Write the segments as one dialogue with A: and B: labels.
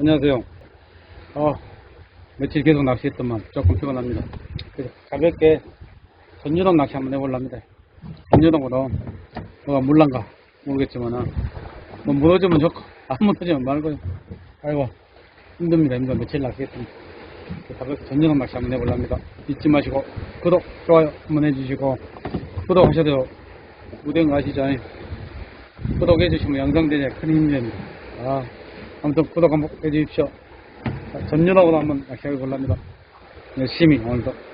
A: 안녕하세요. 어, 며칠 계속 낚시했더만 조금 피곤합니다. 그래서 가볍게 전유동 낚시 한번 해보려합니다. 전유동으로 뭐가 물란가 모르겠지만은 뭐 무너지면 좋고 안 무너지면 말고요. 아이고 힘듭니다. 힘들어 며칠 낚시했습니다. 그래서 가볍게 전유동 낚시 한번 해보려합니다. 잊지 마시고 구독, 좋아요 한번 해주시고 구독하셔도 무대인 거 아시죠? 구독해 주시면 영상 제작에 큰 힘이 됩니다. 아, 아무튼 구독 한번 해 주십시오. 자, 전유라고도 한번 낚시해 볼랍니다. 열심히 오늘도.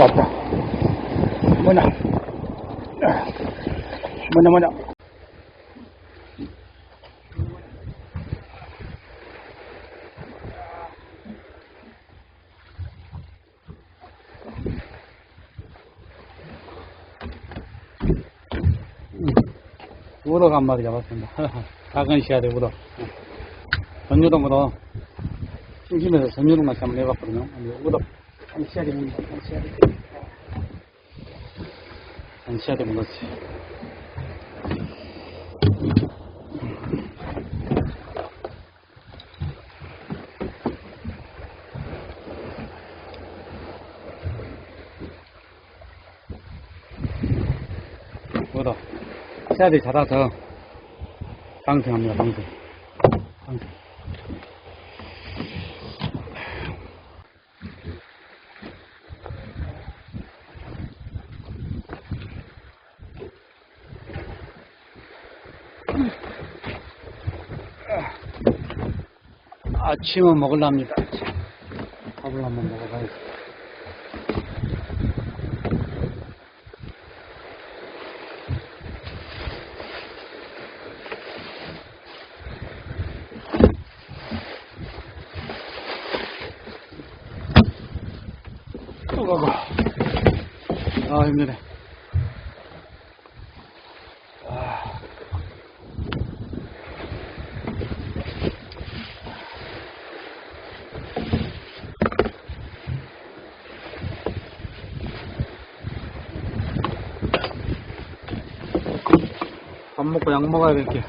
A: 누가 왔다. 뭐냐? 뭐냐, 뭐냐? 우럭 한 마리 잡았습니다. 작은 씨앗에 우럭. 전유동 으로 심심해서 전유동 낚시 한번 해봤거든요. 우럭 한 씨앗이. 한 씨앗이 묻었지. 우럭. 씨앗이 자라서 방생합니다. 방생. 방생. 아 침은 먹을랍니다. 밥을 한번 먹어봐야지. 또 가봐. 아, 힘드네. 아. 먹고 약 먹어야 될 게.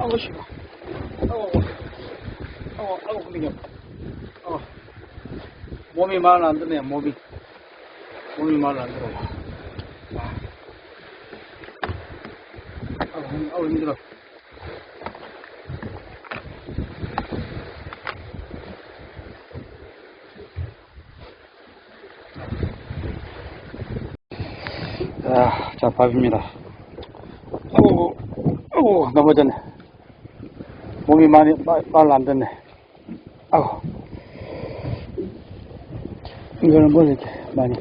A: 아우, 씨. 아우, 아우, 아우, 근데 어. 몸이 말 안 드네, 몸이. 몸이 말 안 들어. 아. 아우, 힘들어. 아, 자, 밥입니다. 아우, 아우, 넘어졌네. 몸이 많이, 말안 듣네. 아우. 이거는 뭐 이렇게 많이.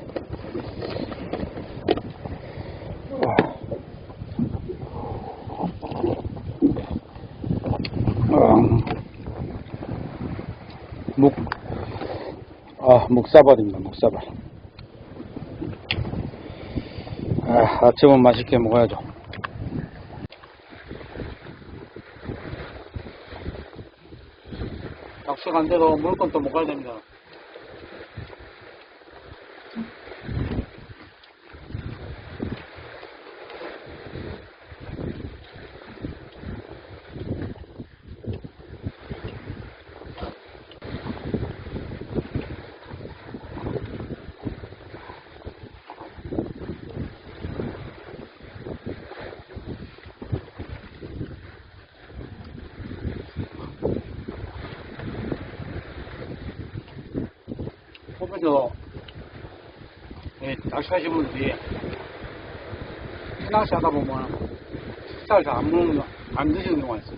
A: 음. 묵, 아, 묵사발입니다, 묵사발. 아, 아침은 맛있게 먹어야죠. 돼도 먹을 건또 먹어야 됩니다. 보면서 예, 낚시하시는 분들이 해낚시 하다 보면 식사를 잘 안 먹는 안 드시는 경우가 있어요.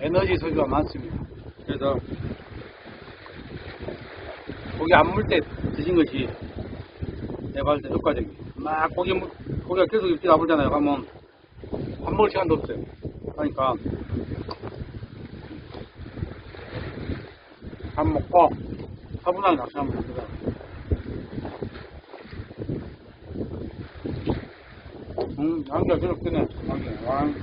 A: 에너지 소비가 많습니다. 그래서 고기 안 물 때 드신 것이 내가 봤을 때 효과적이에요. 막 고기 물- 고기가 계속 입질 아프잖아요. 가면 밥 먹을 시간도 없어요. 그러니까 밥 먹고 차분하게 낚시하면 됩니다. 음, 양기가 계속 뜨네. 양기.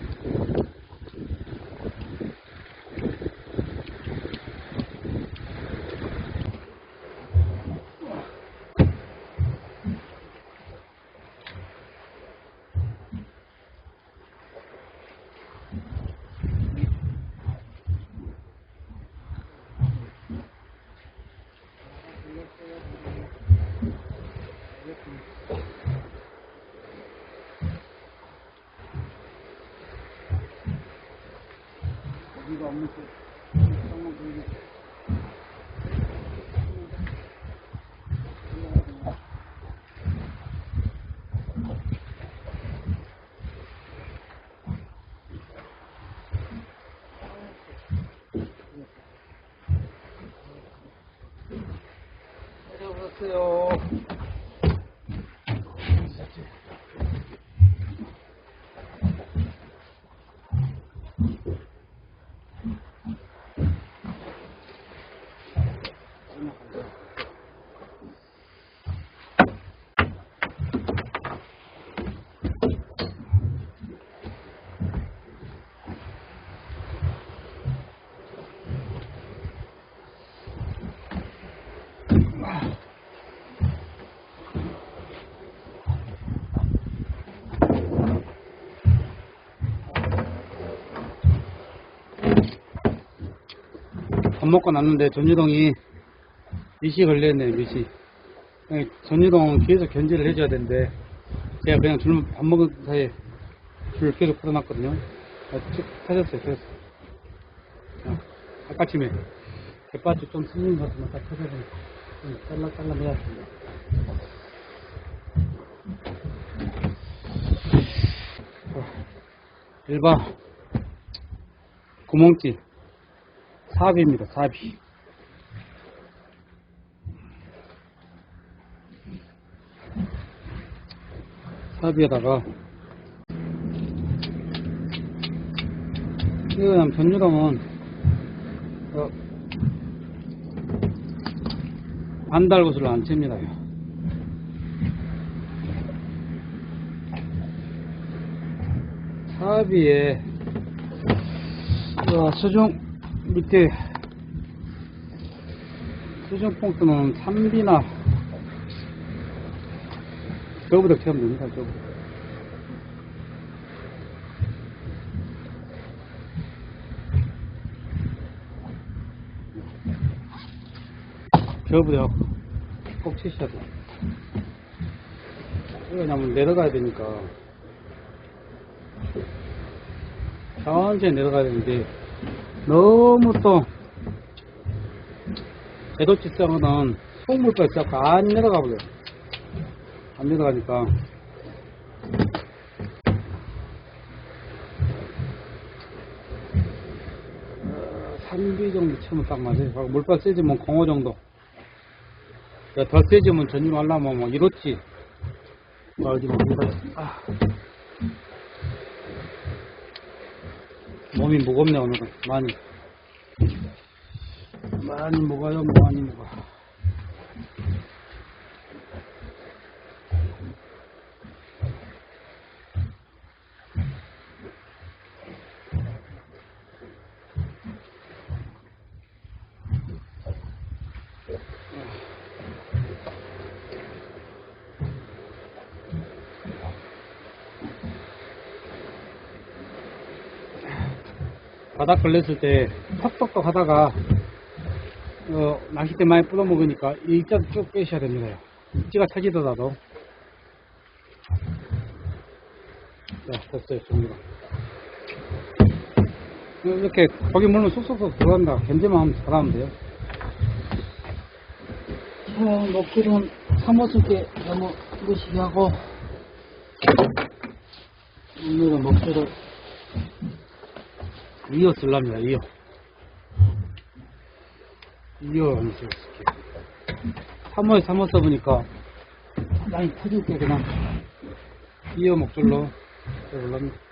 A: ပြီးတော့မရှိဘူး 밥 먹고 났는데 전유동이 미시 걸렸네 미시. 예, 전유동은 계속 견제를 해줘야 되는데 제가 그냥 줄밥 먹은 사이에 줄 계속 풀어놨거든요. 아, 쭉 터졌어요 터졌어 아, 아까쯤에 갯바지 좀 쓸린 것 같으면 딱 터져서 좀 잘라 잘라 내놨습니다. 일반 구멍찌 사비입니다, 사비. 사비에다가 이거 그냥 전유감은 어, 안 달고슬 안 챕니다. 사비에 어, 수중 밑에 수중 봉투는 3비나 저거보다 채우면 됩니다 저거 저거보다 꼭 치셔야 돼 왜냐면 내려가야 되니까. 천천히 내려가야 되는데 너무 또 대도치성은 속물까지 자꾸 안 내려가 버려 안 내려가니까. 어, 3비 정도 치면 딱 맞아요. 물빨 세지면 공호 정도. 야, 더 세지면 전율 하려면 뭐 이렇지. 어디 봅니다 아. 몸이 무겁네 오늘은. 많이. 많이 무거요 많이 무거 바닥 걸렸을 때 턱턱턱 하다가 어, 낚싯대 많이 뿌려먹으니까 일자도 쭉 빼셔야 됩니다. 입지가 터지더라도 자 됐어요 됩니다. 이렇게 거기 물면 쏙쏙쏙 들어간다. 견제만 하면 잘하면 돼요. 자, 먹기는 3호승께 너무 무시게 하고 오늘은 먹기를 이어 쓸랍니다, 이어. 이어 하면서 쓸게요. 3호에 3호 써보니까 많이 터질게, 그냥. 이어 목줄로 써볼랍니다.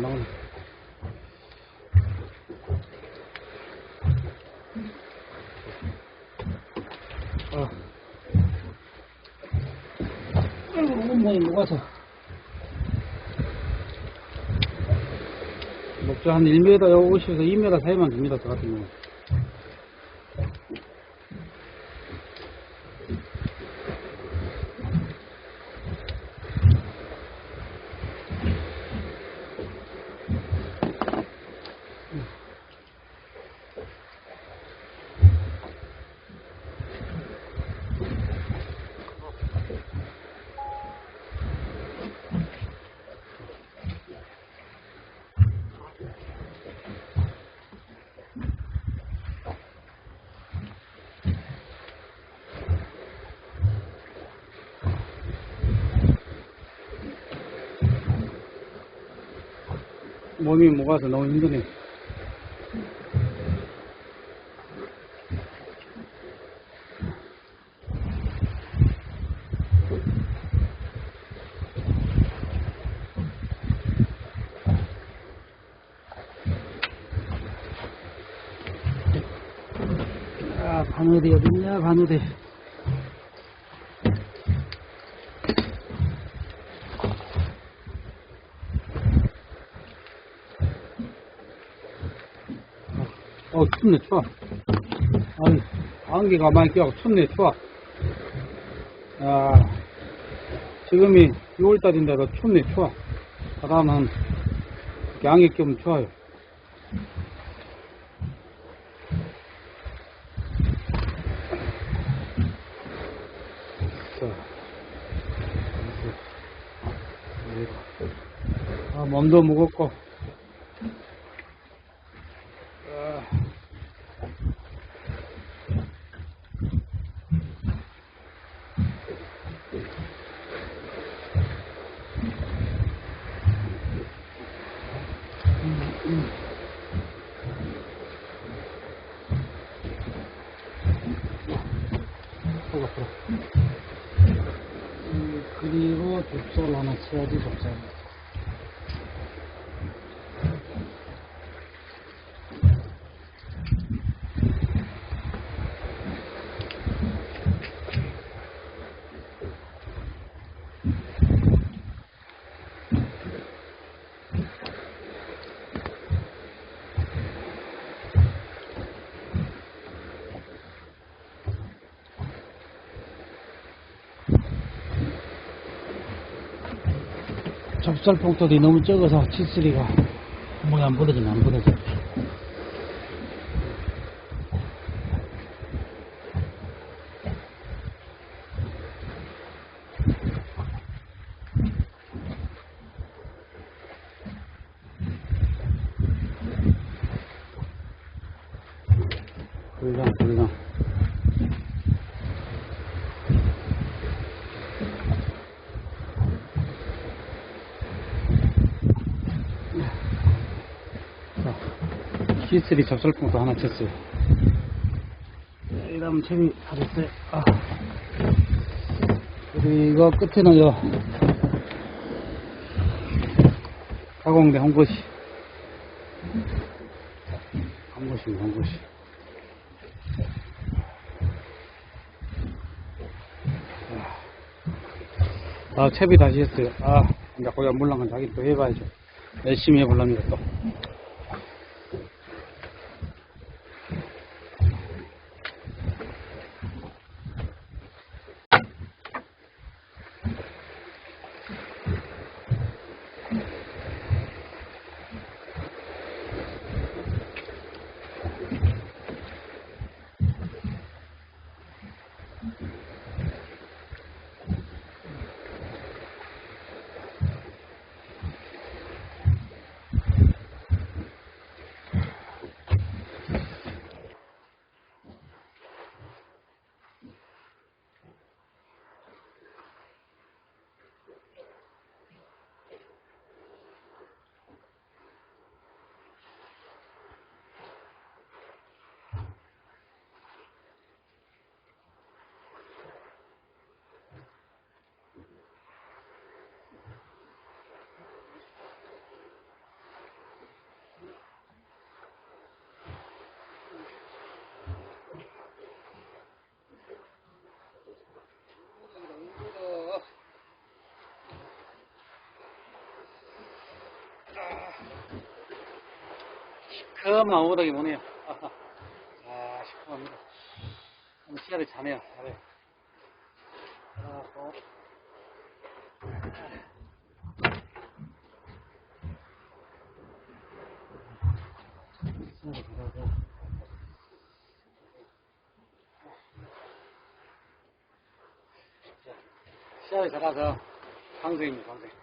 A: 나오네. 아. 아이고, 온몸이 무거워서. 목줄 한 1m 50에서 2m 사이만 깁니다, 저 같은 경우. 몸이 무거워서 너무 힘드네. 아, 바늘이 어딨냐, 바늘이. 어, 춥네, 추워. 아니, 안개가 많이 껴고 춥네, 추워. 아, 지금이 6월달인데도 춥네, 추워. 바다는 양이 끼면 추워요. 자, 아, 몸도 무겁고. 아. 속 앞으로.
B: 음, 그리고 좁쌀 하나 쳐야지 좁쌀. 좁쌀 봉돌이 너무 적어서 치스리가 뭐안 부러지네 안 부러져.
A: C3 접설봉도 하나 쳤어요.
B: 이러면 채비 다 됐어요.
A: 아. 그리고 끝에는요. 가공대 홍고시. 홍고시, 홍고시. 아, 아, 채비 다시 했어요. 아, 이제 고야 물랑은 자기 또 해봐야죠. 열심히 해보려면 또. 시커먼 오덕이 뭐네요. 아, 시커먼니다. 한번 시야를 자네요. 잘해요. 들어서, 시야를 잡아서 방생입니다, 방생.